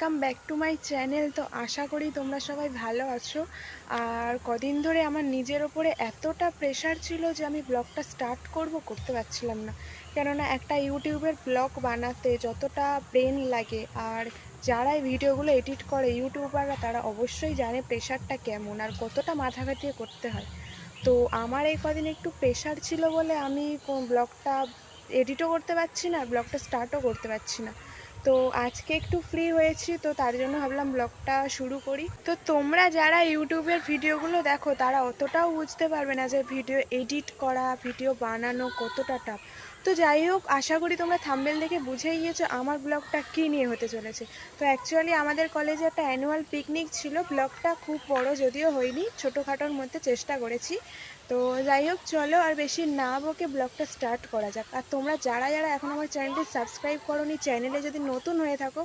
Welcome back to my channel তো আশা করি তোমরা সবাই ভালো আছো। আর কদিন ধরে আমার নিজের ওপরে এতটা প্রেশার ছিল যে আমি ব্লগটা স্টার্ট করব, করতে পারছিলাম না। কেননা একটা ইউটিউবের ব্লগ বানাতে যতটা ব্রেন লাগে, আর যারাই ভিডিওগুলো এডিট করে ইউটিউবাররা, তারা অবশ্যই জানে প্রেশারটা কেমন আর কতটা মাথা খাটিয়ে করতে হয়। তো আমার এই কদিন একটু প্রেশার ছিল বলে আমি ব্লগটা এডিটও করতে পারছি না ব্লগটা স্টার্টও করতে পারছি না। তো আজকে একটু ফ্রি হয়েছি, তো তার জন্য ভাবলাম ব্লগটা শুরু করি। তো তোমরা যারা ইউটিউবের ভিডিওগুলো দেখো, তারা অতটাও বুঝতে পারবে না যে ভিডিও এডিট করা ভিডিও বানানো কতটা টাফ তো যাই হোক, আশা করি তোমরা থাম্বেল দেখে বুঝেই গিয়েছো আমার ব্লগটা কী নিয়ে হতে চলেছে। তো অ্যাকচুয়ালি আমাদের কলেজে একটা অ্যানুয়াল পিকনিক ছিল ব্লগটা খুব বড় যদিও হয়নি, ছোটোখাটোর মধ্যে চেষ্টা করেছি। তো যাই হোক, চলো আর বেশি না বকে ব্লগটা স্টার্ট করা যাক। আর তোমরা যারা যারা এখন আমার চ্যানেলটি সাবস্ক্রাইব করোনি চ্যানেলে যদি নতুন হয়ে থাকো।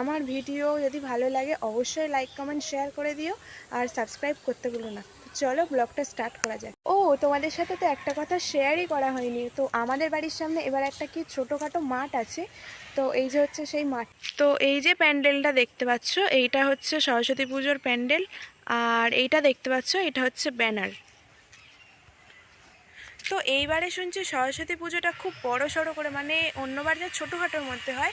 আমার ভিডিও যদি ভালো লাগে, অবশ্যই লাইক কমেন্ট শেয়ার করে দিও আর সাবস্ক্রাইব করতে ভুলো না। চলো ব্লগটা স্টার্ট করা যাক। ও, তোমাদের সাথে তো একটা কথা শেয়ারই করা হয়নি। তো আমাদের বাড়ির সামনে এবার একটা কি ছোটোখাটো মাঠ আছে। তো এই যে হচ্ছে সেই মাঠ। তো এই যে প্যান্ডেলটা দেখতে পাচ্ছ, এইটা হচ্ছে সরস্বতী পুজোর প্যান্ডেল। আর এইটা দেখতে পাচ্ছ, এটা হচ্ছে ব্যানার। তো এইবারে শুনছি সরস্বতী পুজোটা খুব বড় সড়ো করে মানে অন্যবার যা ছোটোখাটোর মধ্যে হয়।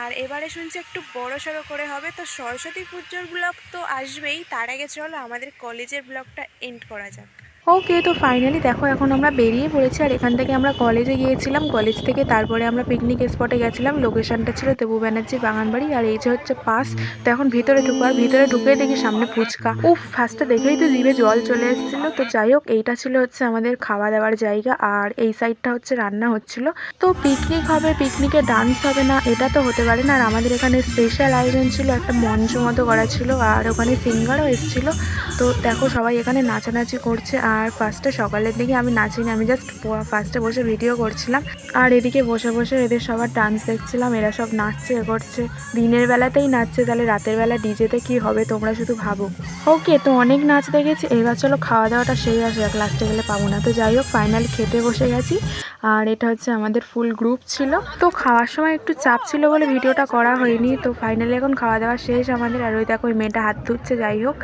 আর এবারে শুনছি একটু বড় সড়ো করে হবে। তো সরস্বতী পুজোর ব্লগ তো আসবেই, তার আগে চলো আমাদের কলেজের ব্লগটা এন্ড করা যাক। ওকে তো ফাইনালি দেখো, এখন আমরা বেরিয়ে পড়েছি আর এখান থেকে আমরা কলেজে গিয়েছিলাম। কলেজ থেকে তারপরে আমরা পিকনিক স্পটে গেছিলাম। লোকেশনটা ছিল দেবু ব্যানার্জি বাগানবাড়ি আর এই যে হচ্ছে পাস তো এখন ভিতরে ঢুকবো আর ভিতরে ঢুকে দেখি সামনে ফুচকা। ও ফার্স্টে দেখেই তো জিভে জল চলে এসেছিল। তো যাই হোক, এইটা ছিল হচ্ছে আমাদের খাওয়া দাওয়ার জায়গা আর এই সাইডটা হচ্ছে রান্না হচ্ছিল। তো পিকনিক হবে পিকনিকে ডান্স হবে না, এটা তো হতে পারে না। আর আমাদের এখানে স্পেশাল আয়োজন ছিল, একটা মঞ্চ মতো করা ছিল আর ওখানে সিঙ্গারও এসেছিল। তো দেখো সবাই এখানে নাচানাচি করছে আর ফার্স্টে সকালের দিকে আমি নাচিনি আমি জাস্ট ফার্স্টে বসে ভিডিও করছিলাম। আর এদিকে বসে বসে এদের সবার ডান্স দেখছিলাম, এরা সব নাচছে এ করছে দিনের বেলাতেই নাচছে, তাহলে রাতের বেলা ডিজেতে কি হবে তোমরা শুধু ভাবো। ওকে, তো অনেক নাচ দেখেছি, এবার চলো খাওয়া দাওয়াটা সেই আসে লাস্টে গেলে পাবো না। তো যাই হোক ফাইনাল খেতে বসে গেছি। আর এটা হচ্ছে আমাদের ফুল গ্রুপ ছিল। তো খাওয়ার সময় একটু চাপ ছিল বলে ভিডিওটা করা হয়নি। তো ফাইনালি এখন খাওয়া দাওয়া শেষ আমাদের। আর ওই দেখো, ওই মেয়েটা হাত ধুচ্ছে, যাই হোক।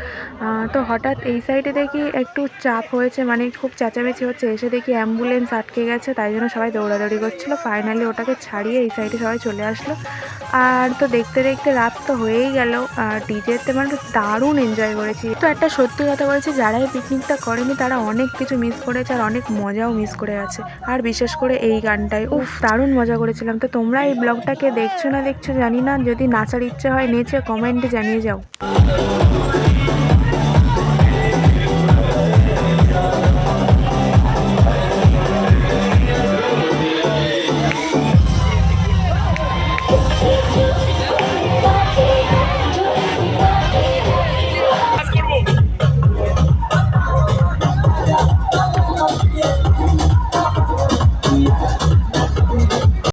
তো হঠাৎ এই সাইডে দেখি একটু চাপ হয়েছে মানে খুব চেঁচামেচি হচ্ছে। এসে দেখি অ্যাম্বুলেন্স আটকে গেছে, তাই জন্য সবাই দৌড়াদৌড়ি করছিল। ফাইনালি ওটাকে ছাড়িয়ে এই সাইডে সবাই চলে আসলো। আর তো দেখতে দেখতে রাত তো হয়েই গেল। আর ডিজেতে মানে দারুণ এনজয় করেছি। তো একটা সত্যি কথা বলছি যারা এই পিকনিকটা করেনি তারা অনেক কিছু মিস করেছে আর অনেক মজাও মিস করে আছে আর বিশেষ বিশেষ করে এই গানটায়। উফ, দারুণ মজা করেছিলাম। তো তোমরা এই ব্লগটাকে দেখছ না দেখছ জানি না। যদি নাচার ইচ্ছে হয়, নেচে কমেন্টে জানিয়ে যাও।